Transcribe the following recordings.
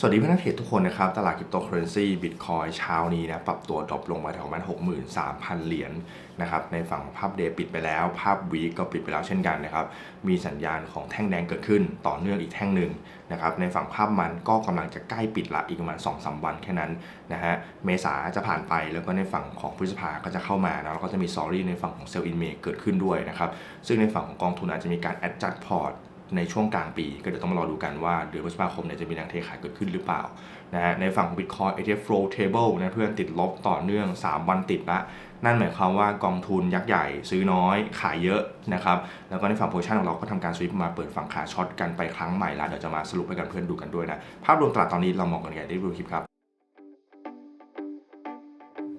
สวัสดีเพื่อนนักเทรดทุกคนนะครับ ตลาดคริปโตเคอเรนซีบิตคอยเช้านี้นะปรับตัวดรอปลงมาแถวประมาณ63,000 เหรียญนะครับในฝั่งภาพเดย์ปิดไปแล้ว ภาพวีก็ปิดไปแล้วเช่นกันนะครับ มีสัญญาณของแท่งแดงเกิดขึ้นต่อเนื่องอีกแท่งหนึ่งนะครับในฝั่งภาพมันก็กำลังจะใกล้ปิดละอีกประมาณ2-3วันแค่นั้นนะฮะเมษาจะผ่านไปแล้วก็ในฝั่งของพฤษภาก็จะเข้ามานะแล้วก็จะมีซอรี่ในฝั่งของเซลล์อินเมเกิดขึ้นด้วยนะครับซึ่งในฝั่งของกองทุนอาจจะมีการ adjust port ในช่วงกลางปี ก็เดี๋ยวต้องมารอดูกันว่าเดือนพฤษภาคมเนี่ยจะมีแรงเทขายเกิดขึ้นหรือเปล่านะฮะในฝั่งของ Bitcoin ETF Flow Table นะเพื่อนติดลบต่อเนื่อง 3 วันติดละนั่นหมายความว่ากองทุนยักษ์ใหญ่ ซื้อน้อยขายเยอะนะครับแล้วก็ในฝั่งโพชั่นของเราก็ทำการสวิปมาเปิดฝั่งขาช็อตกันไปครั้งใหม่ละเดี๋ยวจะมาสรุปให้กันเพื่อนดูกันด้วยนะภาพรวมตลาดตอนนี้เรามองกันไงได้ดูคลิปครับ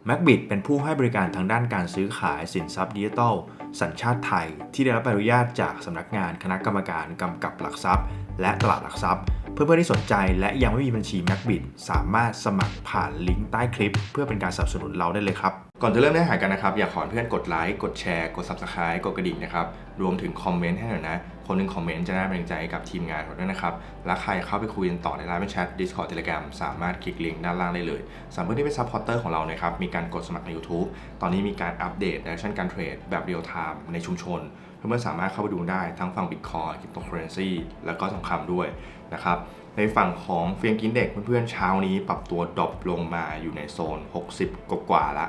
m a c b i t เป็นผู้ให้บริการทางด้านการซื้อขายสินทรัพย์ดิจิทัล สัญชาติไทย ที่ได้รับใบอนุญาตจากสำนักงานคณะกรรมการกำกับหลักทรัพย์ และตลาดหลักทรัพย์ เพื่อนๆที่สนใจและยังไม่มีบัญชี m a c b i t สามารถสมัครผ่านลิงก์ใต้คลิป เพื่อเป็นการสนับสนุนเราได้เลยครับ ก่อนจะเริ่มเนื้อหากันนะครับ อยากขอเพื่อนกดไลค์กดแชร์กด Subscribe กดกระดิ่งนะครับ รวมถึงคอมเมนต์ให้หน่อยนะ คนหนึงคอมเมนต์จะได้เป็นกำลังใจให้กับทีมงานเราด้วยนะครับและใครเข้าไปคุยกันต่อในไลน์แชท Discord Telegram สามารถคลิกลิงก์ด้านล่างได้เลยสำหรับเพื่อนที่เป็นซัพพอร์เตอร์ของเรานะครับมีการกดสมัครใน YouTube ตอนนี้มีการอัปเดตในชั่นการเทรดแบบเรียลไทม์ในชุมชน เพื่อนๆสามารถเข้าไปดูได้ทั้งฝั่ง Bitcoin Cryptocurrency แล้วก็ทองคำด้วยนะครับในฝั่งของเฟียงกินเด็กเพื่อนๆเช้านี้ปรับตัวดรอปลงมาอยู่ในโซน 60 กว่าๆละ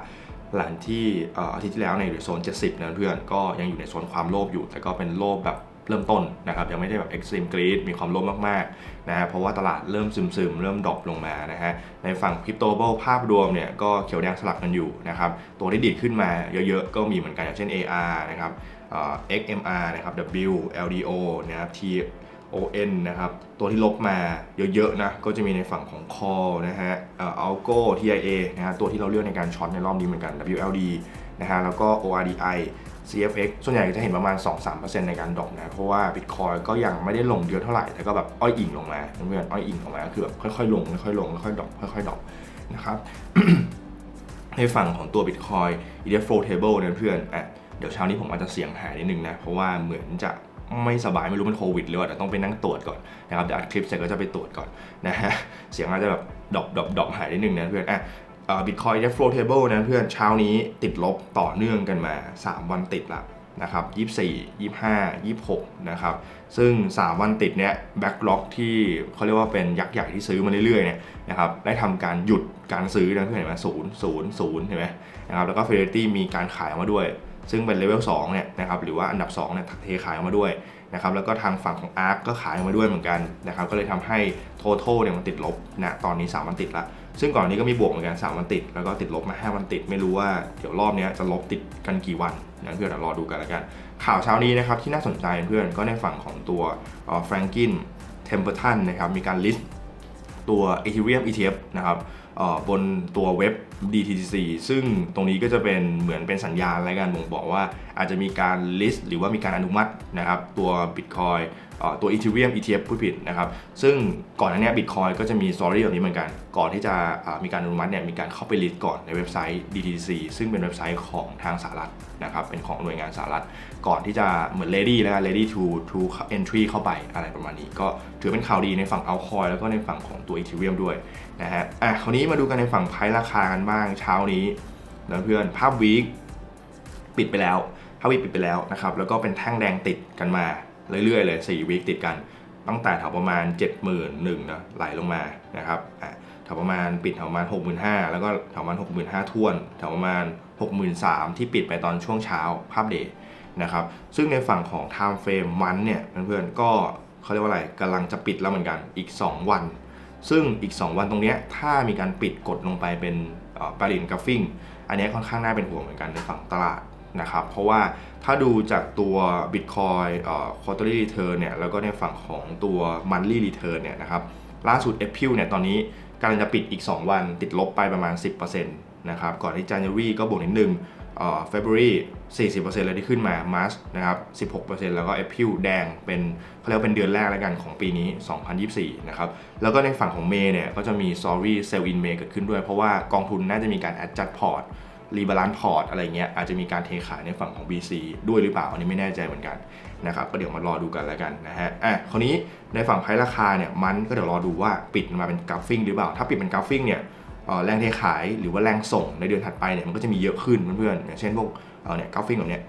หลังที่อออาทิตย์ที่แล้วในอยู่โซน 70นะเพื่อนก็ยังอยู่ในโซนความโลภอยู่ แต่ก็เป็นโลภแบบเริ่มต้นนะครับยังไม่ได้แบบ extreme greed มีความโลภมากๆนะฮะเพราะว่าตลาดเริ่มซึมๆ เริ่มดรอปลงมานะฮะในฝั่งคริปโตเบิลภาพรวมเนี่ยก็เขียวแดงสลับกันอยู่นะครับตัวที่ดีดขึ้นมาเยอะๆ ก็มีเหมือนกันอย่างเช่น AR นะครับ XMR นะครับ W LDO นะครับ T ON นะครับ ตัวที่ลบมาเยอะๆนะ ก็จะมีในฝั่งของ Call นะฮะเอ่อ Algo TIA นะฮะ ตัวที่เราเลือกในการช็อตในรอบนี้เหมือนกัน WLD นะฮะ แล้วก็ ORDI CFX ส่วนใหญ่จะเห็นประมาณ 2-3%ในการดรอปนะ เพราะว่า Bitcoin ก็ยังไม่ได้ลงเยอะเท่าไหร่ แต่ก็แบบอ้อยอิงลงมาเพื่อนอ้อยอิงลงมาก็คือแบบค่อยๆลง ค่อยๆลง ค่อยๆดรอป ค่อยๆดรอปนะครับ ในฝั่งของตัว Bitcoin ETF Flow Table เนี่ยเพื่อนอะ เดี๋ยวเช้านี้ผมอาจจะเสียงหายนิดนึงนะ เพราะว่าเหมือนจะไม่สบายไม่รู้เป็นโควิดหรือว่าแต่ต้องไปนั่งตรวจก่อนนะครับเดี๋ยวอัดคลิปเสร็จก็จะไปตรวจก่อนนะฮะเสียงอาจจะแบบดรอปดรอปดรอปหายนิดนึงนะเพื่อนอะบิตคอยน์ flow table นะเพื่อนเช้านี้ติดลบต่อเนื่องกันมา 3 วันติดละนะครับ24 25 26 นะครับ ซึ่ง 3 วันติดเนี้ยแบ็กล็อกที่เขาเรียกว่าเป็นยักษ์ใหญ่ที่ซื้อมาเรื่อยๆเนี่ยนะครับได้ทำการหยุดการซื้อนะเพื่อนเห็นไหมศูนย์ศูนย์ศูนย์เห็นไหมนะครับแล้วก็ Fidelity มีการขายออกมาด้วย ซึ่งเป็นเลเวล2เนี่ยนะครับหรือว่าอันดับ2เนี่ยเทขายออกมาด้วยนะครับแล้วก็ทางฝั่งของ ARK ก็ขายออกมาด้วยเหมือนกันนะครับก็เลยทำให้ total เนี่ยมันติดลบนะตอนนี้ 3 วันติดละซึ่งก่อนนี้ก็มีบวกเหมือนกัน 3 วันติด แล้วก็ติดลบมา 5 วันติด ไม่รู้ว่าเดี๋ยวรอบนี้จะลบติดกันกี่วันนะเพื่อนรอดูกันแล้วกัน ข่าวเช้านี้นะครับที่น่าสนใจเพื่อนก็ในฝั่งของตัวแฟรงกินเทมเปอร์ตันนะครับมีการลิสต์ตัว Ethereum ETF นะครับ บนตัวเว็บ DTCC ซึ่งตรงนี้ก็จะเป็นเหมือนเป็นสัญญาณอะไรกันบ่งบอกว่าอาจจะมีการ list หรือว่ามีการอนุมัตินะครับตัว Bitcoin เอ่อตัว Ethereum ETF พูดผิดนะครับ ซึ่งก่อนหน้านี้ Bitcoin ก็จะมี story แบบนี้เหมือนกัน ก่อนที่จะมีการอนุมัติเนี่ยมีการเข้าไป list ก่อนในเว็บไซต์ DTC ซึ่งเป็นเว็บไซต์ของทางสหรัฐนะครับเป็นของหน่วยงานสหรัฐ ก่อนที่จะเหมือน ready แล้วกัน ready to to entry เข้าไปอะไรประมาณนี้ ก็ถือเป็นข่าวดีในฝั่ง altcoin แล้วก็ในฝั่งของตัว Ethereum ด้วยนะฮะอะคราวนี้มาดูกันในฝั่งไพ่ราคากันบ้างเช้านี้นะเพื่อนภาพวีคปิดไปแล้วภาพวีคปิดไปแล้วนะครับแล้วก็เป็นแท่งแดงติดกันมาเรื่อยๆเลย4วีคติดกันตั้งแต่แถวประมาณ 71,000นะไหลลงมานะครับอะแถวประมาณปิดแถวประมาณ 65,000 แล้วก็แถวประมาณ 65,000ท้วนแถวประมาณ 63,000 ที่ปิดไปตอนช่วงเช้าภาพเดย์ นะครับ ซึ่งในฝั่งของ time frame มันเนี่ยเพื่อนๆก็เขาเรียกว่าอะไรกำลังจะปิดแล้วเหมือนกันอีก 2 วัน ซึ่งอีก 2 วันตรงนี้ถ้ามีการปิดกดลงไปเป็นบารินกราฟิงอันนี้ค่อนข้างน่าเป็นห่วงเหมือนกันในฝั่งตลาดนะครับ เพราะว่าถ้าดูจากตัว Bitcoin เอ่อ quarterly return เนี่ยแล้วก็ในฝั่งของตัว monthly return เนี่ยนะครับล่าสุด April เนี่ยตอนนี้กำลังจะปิดอีก 2 วันติดลบไปประมาณ 10%นะครับก่อนที่ January ก็บวกนิดนึง เอ่อ February 40%เลยที่ขึ้นมา March นะครับ 16%แล้วก็ April แดงเป็นเขาเรียกว่าเป็นเดือนแรกแล้วกันของปีนี้ 2024 นะครับ แล้วก็ในฝั่งของ May เนี่ยก็จะมี Sorry Sell in May เกิดขึ้นด้วย เพราะว่ากองทุนน่าจะมีการ adjust port รีบาลานซ์พอร์ตอะไรเงี้ยอาจจะมีการเทขายในฝั่งของ BC ด้วยหรือเปล่า อันนี้ไม่แน่ใจเหมือนกันนะครับก็เดี๋ยวมารอดูกันแล้วกันนะฮะอะคราวนี้ในฝั่งไพราคาเนี่ยมันก็เดี๋ยวรอดูว่าปิดมาเป็นกราฟฟิ้งหรือเปล่า ถ้าปิดเป็นกราฟฟิ้งเนี่ย แรงเทขายหรือว่าแรงส่งในเดือนถัดไปเนี่ยมันก็จะมีเยอะขึ้นเพื่อนๆอย่างเช่นพวกเนี่ยกราฟฟิ้งแบบเนี้ย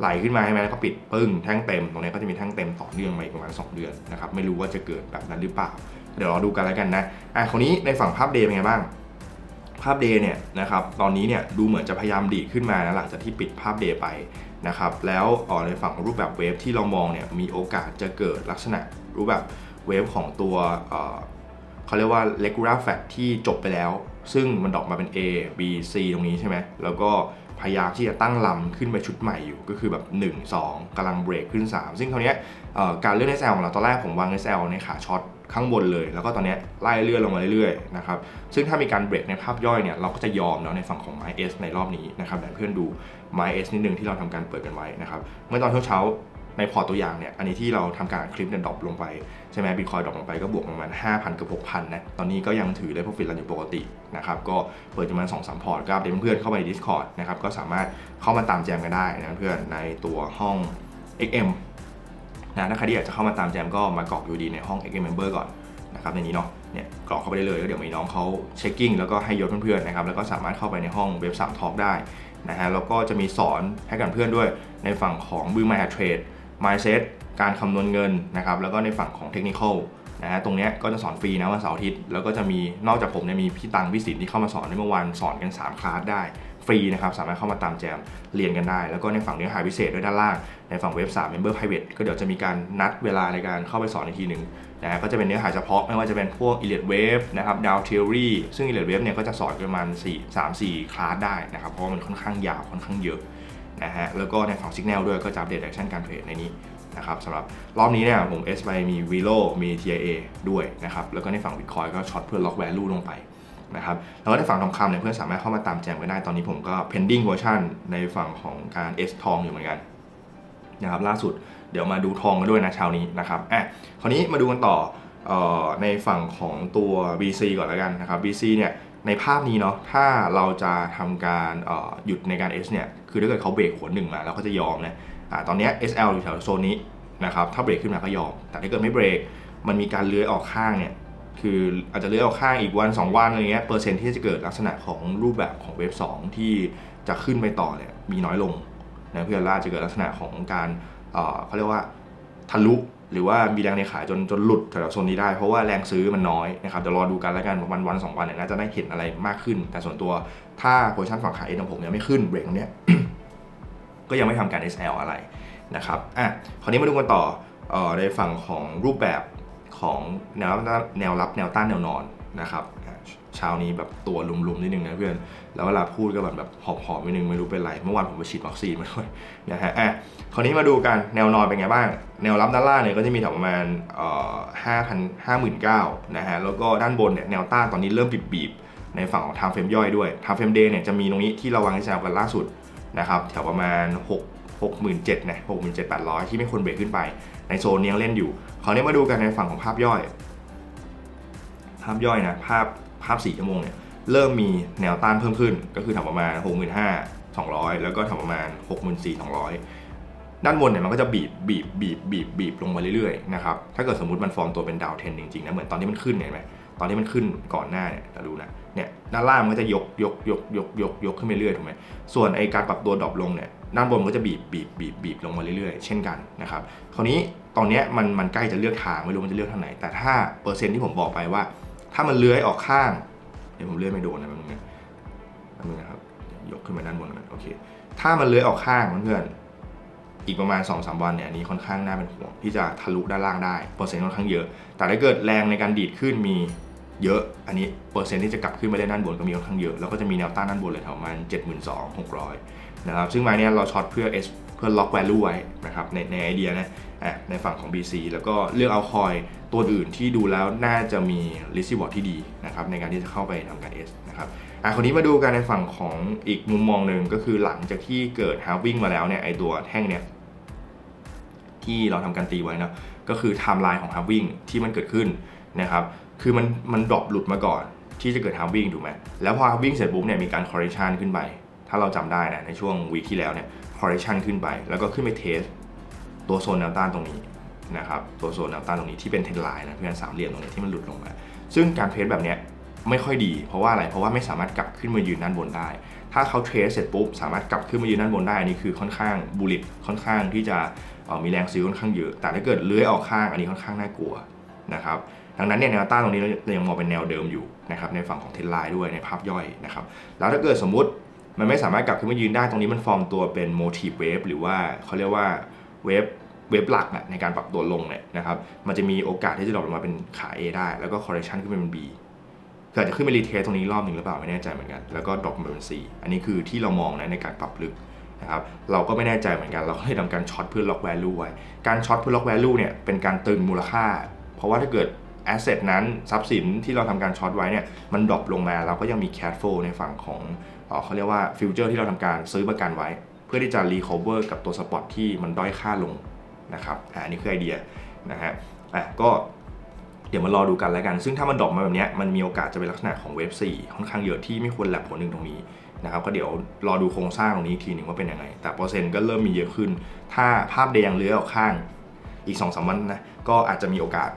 ไหลขึ้นมาใช่ไหมแล้วก็ปิดปึ้งแท่งเต็มตรงนี้ก็จะมีแท่งเต็มต่อเนื่องมาอีกประมาณ 2 เดือนนะครับไม่รู้ว่าจะเกิดแบบนั้นหรือเปล่า เดี๋ยวรอดูกันแล้วกันนะอะคราวนี้ในฝั่งภาพเดย์เป็นไงบ้าง ภาพเดย์เนี่ยนะครับตอนนี้เนี่ยดูเหมือนจะพยายามดีขึ้นมานะหลังจากที่ปิดภาพเดย์ไปนะครับแล้วออในฝั่งรูปแบบเวฟที่เรามองเนี่ยมีโอกาสจะเกิดลักษณะรูปแบบเวฟของตัว เขาเรียกว่า regular fat ที่จบไปแล้ว ซึ่งมันดอกมาเป็น A B C ตรงนี้ใช่ไหมแล้วก็พยายามที่จะตั้งลำขึ้นไปชุดใหม่อยู่ก็คือแบบ 1 2กำลังเบรกขึ้น 3 ซึ่งคราวนี้การเลื่อน SL ของเราตอนแรกผมวาง SL ในขาช็อตข้างบนเลย แล้วก็ตอนนี้ไล่เลื่อนลงมาเรื่อยๆนะครับซึ่งถ้ามีการเบรกในภาพย่อยเนี่ยเราก็จะยอมเนาะในฝั่งของไม้ S ในรอบนี้นะครับเดี๋ยวเพื่อนดูไม้ S นิดนึงที่เราทำการเปิดกันไว้นะครับเมื่อตอนเช้า ในพอร์ตตัวอย่างเนี่ยอันนี้ที่เราทำการคลิปเนี่ยดรอปลงไป ใช่ไหมบิตคอยดรอปลงไปก็บวกประมาณ 5,000กับ6,000นะตอนนี้ก็ยังถือได้ profit รันอยู่ปกตินะครับก็เปิดประมาณ 2 3 พอร์ตก็อัปเดตเพื่อนเข้าไปใน Discord นะครับก็สามารถเข้ามาตามแจมกันได้นะเพื่อนในตัวห้อง XM นะถ้าใครที่อยากจะเข้ามาตามแจมก็มากรอก UD ในห้อง XM Member ก่อนนะครับในนี้เนาะเนี่ยกรอกเข้าไปได้เลยแล้วเดี๋ยวมีน้องเขาเช็คกิ้งแล้วก็ให้ยศเพื่อนๆนะครับแล้วก็สามารถเข้าไปในห้องเว็บ3 Talk ได้นะฮะแล้วก็จะมีสอนให้กับเพื่อนด้วยในฝั่งของ b u m y Trade Mindset การคำนวณเงินนะครับแล้วก็ในฝั่งของเทคนิคนะฮะตรงนี้ก็จะสอนฟรีนะวันเสาร์อาทิตย์แล้วก็จะมีนอกจากผมเนี่ยมีพี่ตังพี่สินที่เข้ามาสอนในเมื่อวานสอนกัน 3 คลาสได้ฟรีนะครับสามารถเข้ามาตามแจมเรียนกันได้ แล้วก็ในฝั่งเนื้อหาพิเศษด้วยด้านล่าง ในฝั่งเว็บ3 Member Private ก็เดี๋ยวจะมีการนัดเวลาในการเข้าไปสอนอีกทีหนึ่งนะฮะก็จะเป็นเนื้อหาเฉพาะไม่ว่าจะเป็นพวก Elliott Wave นะครับ Down Theory ซึ่ง Elliott Wave เนี่ยก็จะสอนประมาณ4 3 4 คลาสได้นะครับเพราะมันค่อนข้างยาวค่อนข้างเยอะ นะฮะแล้วก็ในฝั่ง Signal ด้วยก็จะอัปเดตแอคชั่นการเทรดในนี้นะครับสำหรับรอบนี้เนี่ยผม S ไปมี Velo มี TIA ด้วยนะครับแล้วก็ในฝั่ง Bitcoin ก็ช็อตเพื่อล็อก value ลงไปนะครับแล้วก็ในฝั่งทองคำเนี่ยเพื่อนสามารถเข้ามาตามแจมกันได้ตอนนี้ผมก็ pending version ในฝั่งของการ S ทองอยู่เหมือนกันนะครับล่าสุดเดี๋ยวมาดูทองกันด้วยนะเช้านี้นะครับอะคราวนี้มาดูกันต่อ ในฝั่งของตัว BC ก่อนแล้วกันนะครับ BC เนี่ยในภาพนี้เนาะถ้าเราจะทำการหยุดในการ S เนี่ยคือถ้าเกิดเขาเบรกหัวหนึ่งมาแล้วเขาจะยอมนะอ่าตอนนี้ SL อยู่แถวโซนนี้นะครับถ้าเบรกขึ้นมาก็ยอม แต่ถ้าเกิดไม่เบรกมันมีการเลื้อยออกข้างเนี่ยคืออาจจะเลื่อนออกข้างอีกวัน 2 วันอะไรเงี้ยเปอร์เซ็นต์ที่จะเกิดลักษณะของรูปแบบของเวฟ2ที่จะขึ้นไปต่อเนี่ยมีน้อยลงนะเพื่อล่าจะเกิดลักษณะของการเขาเรียกว่าทะลุ หรือว่ามีแรงในขายจนจนหลุดแถวโซนนี้ได้เพราะว่าแรงซื้อมันน้อยนะครับเดี๋ยวรอดูกันแล้วกันวันวันสองวันเนี่ยน่าจะได้เห็นอะไรมากขึ้น แต่ส่วนตัวถ้าโพซิชันฝั่งขายเองของผมเนี่ยไม่ขึ้นเบรกตรงเนี้ยก็ยังไม่ทำการ SL อะไรนะครับอะคราวนี้มาดูกันต่อออในฝั่งของรูปแบบของแนวแนวรับแนวต้านแนวนอน นะครับเช้านี้แบบตัวลุมๆนิดนึงนะเพื่อน แล้วเวลาพูดก็แบบแบบหอบๆนิดนึงไม่รู้เป็นไร เมื่อวานผมไปฉีดวัคซีนมาด้วยนะฮะอะคราวนี้มาดูกันแนวนอนเป็นไงบ้าง แนวรับด้านล่างเนี่ยก็จะมีแถวประมาณเอ่อห้าพันห้าหมื่นเก้านะฮะแล้วก็ด้านบนเนี่ยแนวต้านตอนนี้เริ่มบีบๆในฝั่งของ time frame ย่อยด้วย time frame day เนี่ยจะมีตรงนี้ที่เราวางให้แซวกันล่าสุดนะครับแถวประมาณ 6 67,000นะ67,800 ที่ไม่ควรเบรกขึ้นไป ในโซนนี้ยังเล่นอยู่คราวนี้มาดูกันในฝั่งของภาพย่อย ภาพย่อยนะภาพภาพ 4 ชั่วโมงเนี่ยเริ่มมีแนวต้านเพิ่มขึ้น ก็คือแถวประมาณ 65,200 แล้วก็แถวประมาณ 64,200 ด้านบนเนี่ยมันก็จะบีบบีบบีบบีบบีบลงมาเรื่อยๆนะครับถ้าเกิดสมมติมันฟอร์มตัวเป็นดาวเทนจริงๆนะเหมือนตอนที่มันขึ้นเนี่ยเห็นไหมตอนที่มันขึ้นก่อนหน้าเนี่ยเราดูนะเนี่ยด้านล่างมันก็จะยกยกยกยกยกยกขึ้นไปเรื่อยถูกไหมส่วนไอการปรับตัวดรอปลงเนี่ยด้านบนมันก็จะบีบบีบบีบบีบลงมาเรื่อยๆ เช่นกันนะครับคราวนี้ตอนเนี้ยมันมันใกล้จะเลือกทางไม่รู้มันจะเลือกทางไหน แต่ถ้าเปอร์เซ็นต์ที่ผมบอกไปว่า ถ้ามันเลื้อยออกข้าง เดี๋ยวผมเลื่อยไม่โดนนะแป๊บนึงนะแป๊บนึงนะครับ ยกขึ้นไปด้านบนกันโอเค ถ้ามันเลื้อยออกข้างเพื่อนๆอีกประมาณ2อสวันเนี่ยอันนี้ค่อนข้างน่าเป็นห่วงที่จะทะลุด้านล่างได้เปอร์เซ็นต์ค่อนข้างเยอะ แต่ถ้าเกิดแรงในการดีดขึ้นมีเยอะ อันนี้เปอร์เซ็นต์ที่จะกลับขึ้นไปได้ด้านบนก็มีค่อนข้างเยอะ แล้วก็จะมีแนวต้านด้านบนเลยแถวประมาณ72,600 นะครับ ซึ่งไม้เนี้ยเราช็อตเพื่อ S เพื่อล็อก value ไว้นะครับในในไอเดียนะ ในฝั่งของ BC แล้วก็เลือกเอาคอยตัวอื่นที่ดูแล้วน่าจะมี risk reward ที่ดีนะครับในการที่จะเข้าไปทำการ S นะครับอะคนนี้มาดูกันในฝั่งของอีกมุมมองหนึ่งก็คือหลังจากที่เกิดฮาวิ่งมาแล้วเนี่ยไอตัวแท่งเนี่ยที่เราทำการตีไว้นะก็คือไทม์ไลน์ของฮาวิ่งที่มันเกิดขึ้นนะครับคือมันมันดรอปหลุดมาก่อนที่จะเกิดฮาวิ่งถูกไหมแล้วพอฮาวิ่งเสร็จปุ๊บเนี่ยมีการคอร์เรชันขึ้นไป ถ้าเราจำได้นะในช่วงวีคที่แล้วเนี่ย correction ขึ้นไป แล้วก็ขึ้นไปเทส ตัวโซนแนวต้านตรงนี้นะครับตัวโซนแนวต้านตรงนี้ที่เป็นเทนไลน์นะเพื่อนสามเหลี่ยมตรงนี้ที่มันหลุดลงมา ซึ่งการเทรดแบบนี้ไม่ค่อยดี เพราะว่าอะไรเพราะว่าไม่สามารถกลับขึ้นมายืนด้านบนได้ ถ้าเขาเทรดเสร็จปุ๊บสามารถกลับขึ้นมายืนด้านบนได้อันนี้คือค่อนข้างบูลิตค่อนข้างที่จะมีแรงซื้อค่อนข้างเยอะแต่ถ้าเกิดเลื้อยออกข้างอันนี้ค่อนข้างน่ากลัวนะครับดังนั้นเนี่ยแนวต้านตรงนี้เรายังมองเป็นแนวเดิมอยู่นะครับในฝั่งของเทนไลน์ด้วยในภาพย่อยนะครับแล้วถ้าเกิดสมมุติมันไม่สามารถกลับขึ้นมายืนได้ตรงนี้มันฟอร์มตัวเป็นโมทีฟเวฟหรือว่าเขาเรียกว่า เวฟเวฟหลักในการปรับตัวลงเนี่ยนะครับมันจะมีโอกาสที่จะดรอปลงมาเป็นขา A ได้ แล้วก็ correction ขึ้นเป็น B เกิดจะขึ้นไปรีเทสตรงนี้รอบหนึ่งหรือเปล่าไม่แน่ใจเหมือนกัน แล้วก็ดรอปมาเป็น C อันนี้คือที่เรามองนะในการปรับลึกนะครับเราก็ไม่แน่ใจเหมือนกันเราก็เลยทำการช็อตเพื่อล็อก value ไว้การช็อตเพื่อล็อก value เนี่ยเป็นการตึงมูลค่า เพราะว่าถ้าเกิด asset นั้นทรัพย์สินที่เราทำการช็อตไว้เนี่ยมันดรอปลงมาเราก็ยังมี cash flow ในฝั่งของเอเขาเรียกว่าฟิวเจอร์ที่เราทำการซื้อประกันไว้ พื่อที่จะ recover กับตัวสปอตที่มันด้อยค่าลงนะครับอ่านนี้คือไอเดียนะฮะอะก็เดี๋ยวมารอดูกันแล้วกัน ซึ่งถ้ามันดรอปมาแบบเนี้ยมันมีโอกาสจะเป็นลักษณะของเวฟ4ค่อนข้างเยอะที่ไม่ควรแลบผลหนึ่งตรงนี้นะครับก็เดี๋ยวรอดูโครงสร้างตรงนี้อีกทีหนึ่งว่าเป็นยังไง แต่เปอร์เซ็นต์ก็เริ่มมีเยอะขึ้น ถ้าภาพเดยังเลื้อยออกข้างอีก2อสวันนะก็อาจจะมีโอกาส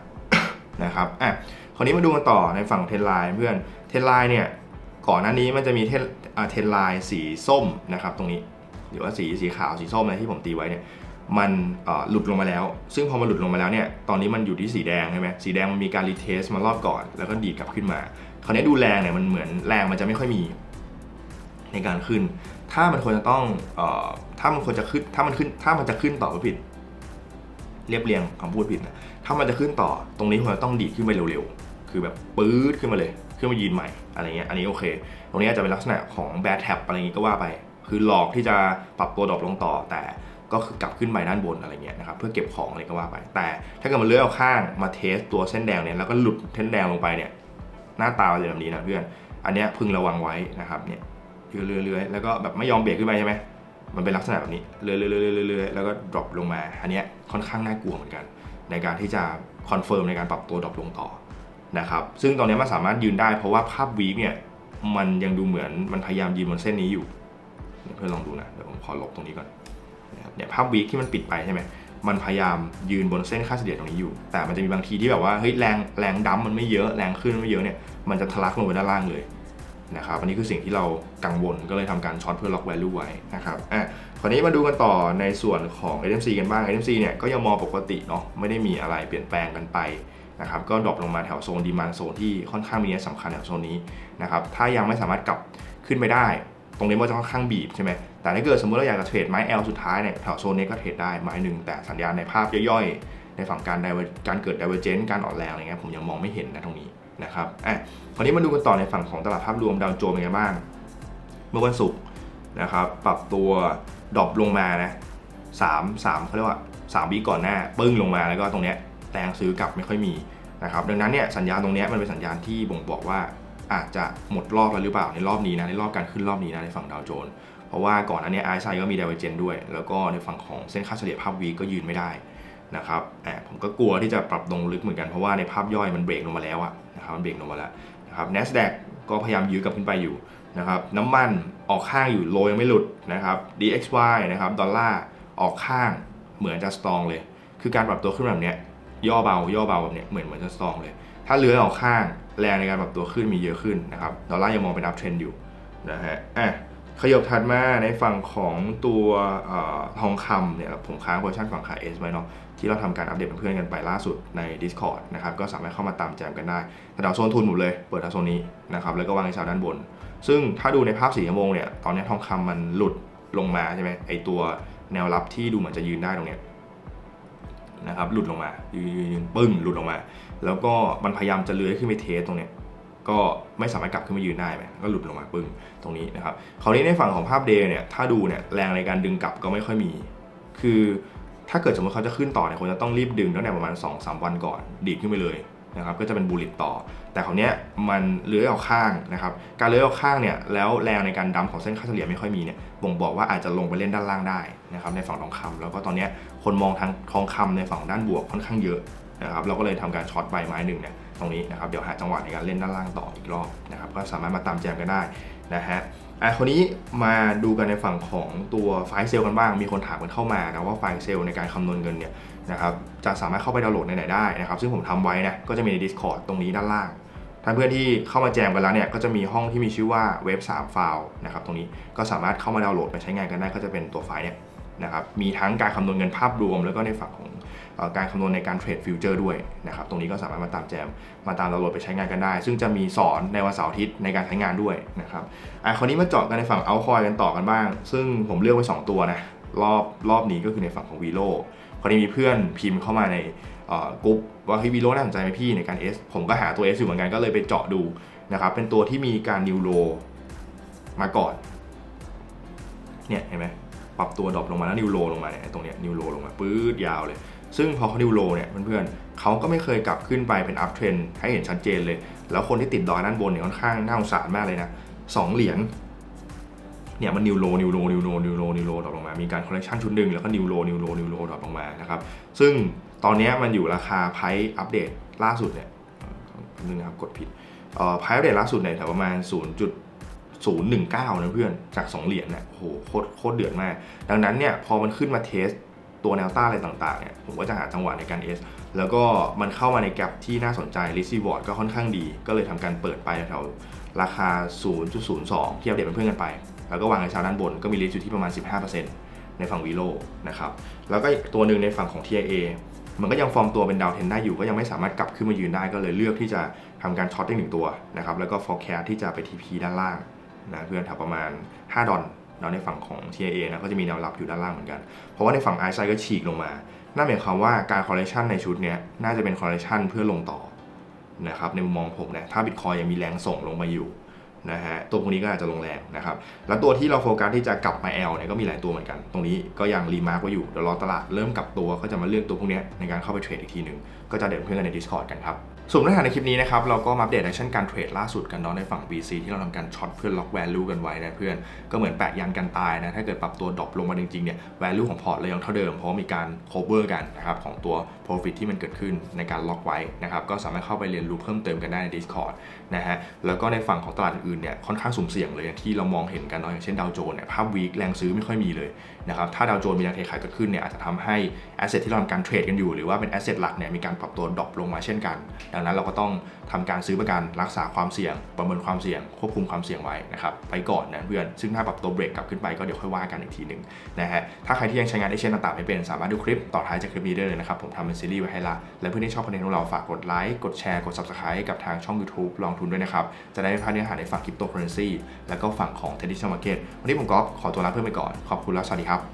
นะครับอะคราวนี้มาดูกันต่อในฝั่งเทนไลน์เพื่อนเทนไลน์เนี่ยก่อนหน้านี้มันจะมีเทนเทนไลน์สีส้มนะครับตรงนี้ หรือว่าสีสีขาวสีส้มนะไรที่ผมตีไว้เนี่ยมันหลุดลงมาแล้ว ซึ่งพอมันหลุดลงมาแล้วเนี่ยตอนนี้มันอยู่ที่สีแดงใช่ไหมสีแดงมันมีการรีเทสมารอบก่อน แล้วก็ดีดกลับขึ้นมา คราวนี้ดูแรงเนี่ยมันเหมือนแรงมันจะไม่ค่อยมีในการขึ้น ถ้ามันควรจะต้องอถ้ามันควรจะขึ้นถ้ามันขึ้นถ้ามันจะขึ้นต่อก็ผิด เรียบเรียงคำพูดผิดนะถ้ามันจะขึ้นต่อตรงนี้ควรจะต้องดีดขึ้นไปเร็วๆ คือแบบปื๊ดขึ้นมาเลย ขึ้นมายืนใหม่อะไรเงี้ยอันนี้โอเค ตรงนี้อาจจะเป็นลักษณะของแบ d แท็บอะไรอย่างงี้ก็ว่าไป คือหลอกที่จะปรับตัวดรอปลงต่อ แต่ก็คือกลับขึ้นไปด้านบนอะไรเงี้ยนะครับเพื่อเก็บของอะไรก็ว่าไป แต่ถ้าเกิดมันเลื้อยเอาข้างมาเทสตัวเส้นแดงเนี่ยแล้วก็หลุดเส้นแดงลงไปเนี่ยหน้าตาจะแบบนี้นะเพื่อนอันเนี้ยพึงระวังไว้นะครับเนี่ยเลื้อยๆแล้วก็แบบไม่ยอมเบรกขึ้นไปใช่ไหมมันเป็นลักษณะแบบนี้เรื่อยๆๆๆๆแล้วก็ดรอปลงมา อันเนี้ยค่อนข้างน่ากลัวเหมือนกัน ในการที่จะคอนเฟิร์มในการปรับตัวดรอปลงต่อนะครับซึ่งตอนนี้มันสามารถยืนได้เพราะว่าภาพวีคเนี่ยมันยังดูเหมือนมันพยายามยืนบนเส้นนี้อยู่ เพื่อนลองดูนะ เดี๋ยวผมขอลบตรงนี้ก่อนนะครับเนี่ยภาพวีคที่มันปิดไปใช่ไหมมันพยายามยืนบนเส้นค่าเฉลี่ยตรงนี้อยู่ แต่มันจะมีบางทีที่แบบว่าเฮ้ยแรงแรงดั้มมันไม่เยอะแรงขึ้นไม่เยอะเนี่ยมันจะทะลักลงไปด้านล่างเลยนะครับอันนี้คือสิ่งที่เรากังวลก็เลยทำการช็อตเพื่อล็อก value ไว้นะครับอะคราวนี้มาดูกันต่อในส่วนของ SMC กันบ้าง SMC เนี่ยก็ยังมองปกติเนาะไม่ได้มีอะไรเปลี่ยนแปลงกันไปนะครับก็ดรอปลงมาแถวโซนดีมานโซนที่ค่อนข้างมีนัยสำคัญแถวโซนนี้นะครับถ้ายังไม่สามารถกลับขึ้นไปได้ ตรงนี้มันจะค่อนข้างบีบใช่ไหมแต่ถ้าเกิดสมมติเราอยากจะเทรดไม้ L สุดท้ายเนี่ยแถวโซนนี้ก็เทรดได้ไม้หนึ่งแต่สัญญาณในภาพย่อยๆ ในฝั่งการการเกิด divergence การอ่อนแรงอะไรเงี้ยผมยังมองไม่เห็นนะตรงนี้นะครับอะคราวนี้มาดูกันต่อในฝั่งของตลาดภาพรวมดาวโจนส์เป็นไงบ้าง เมื่อวันศุกร์นะครับปรับตัวดรอปลงมานะสามสามเขาเรียกว่าสามวิก่อนหน้าปึ้งลงมาแล้วก็ตรงเนี้ยแรงซื้อกลับไม่ค่อยมีนะครับดังนั้นเนี่ยสัญญาณตรงเนี้ยมันเป็นสัญญาณที่บ่งบอกว่า อาจจะหมดรอบแล้วหรือเปล่าในรอบนี้นะในรอบการขึ้นรอบนี้นะในฝั่งดาวโจนส์เพราะว่าก่อนอันนี้ไอซ์ไซก็มีดาวเจนด้วย แล้วก็ในฝั่งของเส้นค่าเฉลี่ยภาพวีก็ยืนไม่ได้นะครับแอบผมก็กลัวที่จะปรับลงลึกเหมือนกันเพราะว่าในภาพย่อยมันเบรกลงมาแล้วอะนะครับมันเบรกลงมาแล้วนะครับ NASDAQ ก็พยายามยื้อกลับขึ้นไปอยู่นะครับน้ำมันออกข้างอยู่โลยังไม่หลุดนะครับ DXY นะครับดอลลาร์ออกข้างเหมือนจะสตองเลย คือการปรับตัวขึ้นแบบเนี้ยย่อเบาย่อเบาแบบเนี้ยเหมือนเหมือนจะสตองเลย ถ้าเลื้อยออกข้าง แรงในการปรับตัวขึ้นมีเยอะขึ้นนะครับดอลลาร์ยังมองเป็นอัพเทรนอยู่นะฮะอะขยบถัดมาในฝั่งของตัวอทองคำเนี่ยผมค้างเวอร์ชันฝั่งขาเอสไว้เนาะที่เราทำการอัปเดตเพื่อนกันไปล่าสุดใน Discord นะครับก็สามารถเข้ามาตามแจมกันได้แต่ดาวโซนทุนหมดเลย เปิดดาวโซนนี้นะครับแล้วก็วางในเสาด้านบน ซึ่งถ้าดูในภาพสีชั่วโมงเนี่ยตอนนี้ทองคำมันหลุดลงมาใช่ไหมไอตัวแนวรับที่ดูเหมือนจะยืนได้ตรงเนี้ย นะครับหลุดลงมายืนยืนปึ้งหลุดลงมา แล้วก็มันพยายามจะเลื้อยขึ้นไปเทสตรงเนี้ยก็ไม่สามารถกลับขึ้นมายืนได้ไหมก็หลุดลงมาปึ้งตรงนี้นะครับคราวนี้ในฝั่งของภาพเดย์เนี่ยถ้าดูเนี่ยแรงในการดึงกลับก็ไม่ค่อยมี คือถ้าเกิดสมมติเขาจะขึ้นต่อเนี่ยคนจะต้องรีบดึงตั้งแต่ประมาณ 2-3 วันก่อน ดีดขึ้นไปเลย นะครับก็จะเป็นบูลลิตต่อ แต่คราเนี้ยมันเลื้อยออกข้างนะครับการเลื้อยออกข้างเนี่ยแล้วแรงในการดัมของเส้นค่าเฉลี่ยไม่ค่อยมีเนี่ยบ่งบอกว่าอาจจะลงไปเล่นด้านล่างได้นะครับในฝั่งทองคำแล้วก็ตอนเนี้ยคนมองทางทองคำในฝั่งด้านบวกค่อนข้างเยอะนะครับเราก็เลยทำการช็อตใบไม้หนึ่งเนี่ยตรงนี้นะครับเดี๋ยวหาจังหวะในการเล่นด้านล่างต่ออีกรอบนะครับก็สามารถมาตามแจมกันได้นะฮะอะคนนี้มาดูกันในฝั่งของตัวไฟล์เซลกันบ้าง มีคนถามกันเข้ามานะว่าไฟล์เซลในการคำนวณเงินเนี่ย นะครับจะสามารถเข้าไปดาวน์โหลดในไหนได้นะครับ ซึ่งผมทำไว้นะก็จะมีใน Discord ตรงนี้ด้านล่างถ้านเพื่อนที่เข้ามาแจมกันแล้วเนี่ยก็จะมีห้องที่มีชื่อว่าเว็บ3ไฟล์นะครับตรงนี้ก็สามารถเข้ามาดาวน์โหลดไปใช้งานกันได้ก็จะเป็นตัวไฟล์เนี่ยนะครับมีทั้งการคำนวณเงินภาพรวม แล้วก็ในฝั่งของอการคำนวณในการเทรดฟิวเจอร์ด้วยนะครับตรงนี้ก็สามารถมาตามแจมมาตามดาวน์โหลดไปใช้งานกันได้ ซึ่งจะมีสอนในวันเสาร์อาทิตย์ในการใช้งานด้วยนะครับอะคราวนี้มาเจาะกันในฝั่งเอาคอยกันต่อกันบ้าง ซึ่งผมเลือกไว้สองตัวนะรอบรอบนี้ก็คือในฝั่งของวีโ o พอดีมีเพื่อนพิมพ์เข้ามาในกลุ่มว่าเฮ้ยวีโ o น่าสนใจไหมพี่ในการ S ผมก็หาตัว S อยู่เหมือนกันก็เลยไปเจาะดูนะครับเป็นตัวที่มีการนิวโรมาก่อนเนี่ยเห็นไหมปรับตัวดรอปลงมาแล้วนิวโรลงมาเนี่ยตรงเนี้ยนิวโรลงมาปื๊ดยาวเลย ซึ่งพอเขานิวโรเนี่ยเพื่อนๆเขาก็ไม่เคยกลับขึ้นไปเป็นอัพเทรนให้เห็นชัดเจนเลย แล้วคนที่ติดดอยด้านบนเนี่ยค่อนข้างน่าสงสารมากเลยนะสองเหรียญ เนี่ยมันนิวโรนิวโรนิวโรนิวโรนิวโรดรอปลงมามีการคอลเลคชันชุดหนึ่งแล้วก็นิวโรนิวโรนิวโรดรอปลงมานะครับซึ่งตอนนี้มันอยู่ราคาไพอัปเดตล่าสุดเนี่ยนึงนะครับกดผิดเอ่อไพายเดตล่าสุดเนี่ยแถวประมาณ 0.019 นะเพื่อนจาก 2 เหรียญเนี่ยโอ้โหโคตรโคตรเดือดมาก ดังนั้นเนี่ยพอมันขึ้นมาเทสตัวแนวต้านอะไรต่างๆเนี่ยผมก็จะหาจังหวะในการ S แล้วก็มันเข้ามาในแกลบที่น่าสนใจ r e c e i v e r ก็ค่อนข้างดี ก็เลยทำการเปิดไปแถวราคา 0.02 ที่อัปเดตเป็นเพื่อนกันไป แล้วก็วางในชาวด้านบนก็มี risk อยู่ที่ประมาณ 15%ในฝั่งวีโ o นะครับแล้วก็ตัวหนึ่งในฝั่งของ TIA มันก็ยังฟอร์มตัวเป็นดาวเทนได้อยู่ก็ยังไม่สามารถกลับขึ้นมายืนได้ก็เลยเลือกที่จะทำการช็อตได้หนึ่งตัวนะครับแล้วก็ forecast ที่จะไป TP ด้านล่างนะเพื่อนแถวประมาณ 5 ดอลเนาะในฝั่งของ TIA นะก็จะมีแนวรับอยู่ด้านล่างเหมือนกัน เพราะว่าในฝั่ง i อ i ก็ฉีกลงมานั่นหมายความว่าการ correction ในชุดนี้น่าจะเป็น correction เพื่อลงต่อนะครับในมุมมองผมนะถ้า Bitcoin ยังมีแรงส่งลงมาอยู่ นะฮะตัวพวกนี้ก็อาจจะลงแรงนะครับแล้วตัวที่เราโฟกัสที่จะกลับมา L เนี่ยก็มีหลายตัวเหมือนกัน ตรงนี้ก็ยังรีมาร์กไว้อยู่เดี๋ยวรอตลาดเริ่มกลับตัวก็จะมาเลือกตัวพวกนี้ในการเข้าไปเทรดอีกทีหนึ่งก็จะเด่นเพื่อนกันใน Discord กันครับส่วนเนื้อหาในคลิปนี้นะครับเราก็มาอัปเดตแอคชั่นการเทรดล่าสุดกันเนาะในฝั่ง BC ที่เราทำการช็อตเพื่อล็อก value กันไว้นะเพื่อนก็เหมือนแปะยันกันตายนะถ้าเกิดปรับตัวดรอปลงมาจริงๆเนี่ย value ของพอร์ตเรายังเท่าเดิมเพราะมีการ cover กันนะครับของตัว profit ที่มันเกิดขึ้นในการล็อกไว้นะครับก็สามารถเข้าไปเรียนรู้เพิ่มเติมกันได้ใน Discord นะฮะแล้วก็ในฝั่งของตลาดอื่นเนี่ยค่อนข้างสุ่มเสี่ยงเลยที่เรามองเห็นกันเนาะอย่างเช่นดาวโจนส์เนี่ยภาพวีคแรงซื้อไม่ค่อยมีเลยนะครับถ้าดาวโจนส์มีแรงเทขายเกิดขึ้นเนี่ยอาจจะทำให้ asset ที่เราทำการเทรดกันอยู่ หรือว่าเป็น asset หลักเนี่ยมีการปรับตัวดรอปลงมาเช่นกัน ดังนั้นเราก็ต้องทำการซื้อประกันรักษาความเสี่ยง ประเมินความเสี่ยง ควบคุมความเสี่ยงไว้นะครับไปก่อนนะเพื่อนซึ่งถ้าปรับตัวเบรกกลับขึ้นไปก็เดี๋ยวค่อยว่ากันอีกทีหนึ่งนะฮะถ้าใครที่ยังใช้งานได้เช่นต่างๆไม่เป็นสามารถดูคลิปต่อท้ายจากคลิปนี้ได้เลยนะครับผมทำเป็นซีรีส์ไว้ให้ละและเพื่อนที่ชอบคอนเทนต์ของเราฝากกดไลค์กดแชร์กด subscribe กับทางช่อง YouTube ลองทุนด้วยนะครับ จะได้พาเนื้อหาในฝั่งคริปโตเคอเรนซีแล้วก็ฝั่งของเทดดิชมาร์เก็ตวันนี้ผมก็ขอตัวลาเพื่อนไปก่อน ขอบคุณและสวัสดีครับ